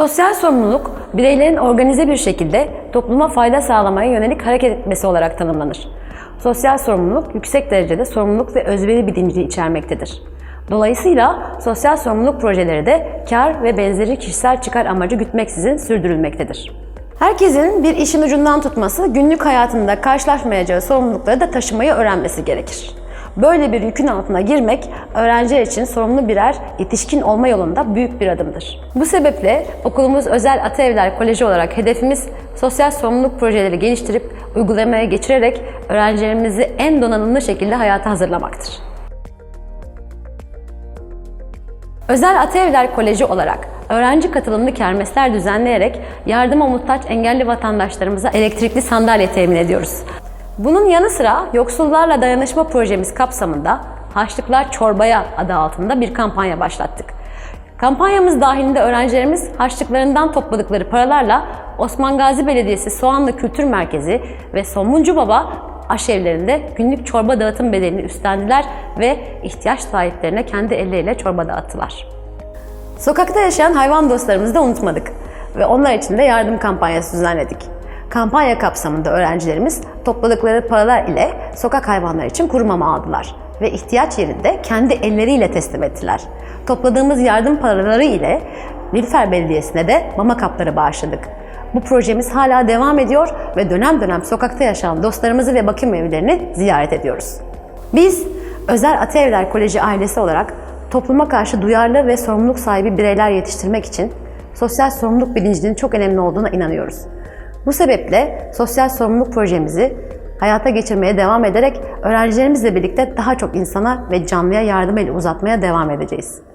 Sosyal sorumluluk, bireylerin organize bir şekilde topluma fayda sağlamaya yönelik hareket etmesi olarak tanımlanır. Sosyal sorumluluk, yüksek derecede sorumluluk ve özveri bilincini içermektedir. Dolayısıyla sosyal sorumluluk projeleri de kar ve benzeri kişisel çıkar amacı gütmeksizin sürdürülmektedir. Herkesin bir işin ucundan tutması, günlük hayatında karşılaşmayacağı sorumlulukları da taşımayı öğrenmesi gerekir. Böyle bir yükün altına girmek öğrenciler için sorumlu birer yetişkin olma yolunda büyük bir adımdır. Bu sebeple okulumuz Özel Ataevler Koleji olarak hedefimiz sosyal sorumluluk projeleri geliştirip uygulamaya geçirerek öğrencilerimizi en donanımlı şekilde hayata hazırlamaktır. Özel Ataevler Koleji olarak öğrenci katılımlı kermesler düzenleyerek yardıma muhtaç engelli vatandaşlarımıza elektrikli sandalye temin ediyoruz. Bunun yanı sıra Yoksullarla Dayanışma projemiz kapsamında Haçlıklar Çorbaya adı altında bir kampanya başlattık. Kampanyamız dahilinde öğrencilerimiz harçlıklarından topladıkları paralarla Osman Gazi Belediyesi Soğanlı Kültür Merkezi ve Somuncu Baba aşevlerinde günlük çorba dağıtım bedelini üstlendiler ve ihtiyaç sahiplerine kendi elleriyle çorba dağıttılar. Sokakta yaşayan hayvan dostlarımızı da unutmadık ve onlar için de yardım kampanyası düzenledik. Kampanya kapsamında öğrencilerimiz topladıkları paralar ile sokak hayvanları için kuru mama aldılar ve ihtiyaç yerinde kendi elleriyle teslim ettiler. Topladığımız yardım paraları ile Nilüfer Belediyesi'ne de mama kapları bağışladık. Bu projemiz hala devam ediyor ve dönem dönem sokakta yaşayan dostlarımızı ve bakım evlerini ziyaret ediyoruz. Biz Özel Ataevler Koleji ailesi olarak topluma karşı duyarlı ve sorumluluk sahibi bireyler yetiştirmek için sosyal sorumluluk bilincinin çok önemli olduğuna inanıyoruz. Bu sebeple sosyal sorumluluk projemizi hayata geçirmeye devam ederek öğrencilerimizle birlikte daha çok insana ve canlıya yardım eli uzatmaya devam edeceğiz.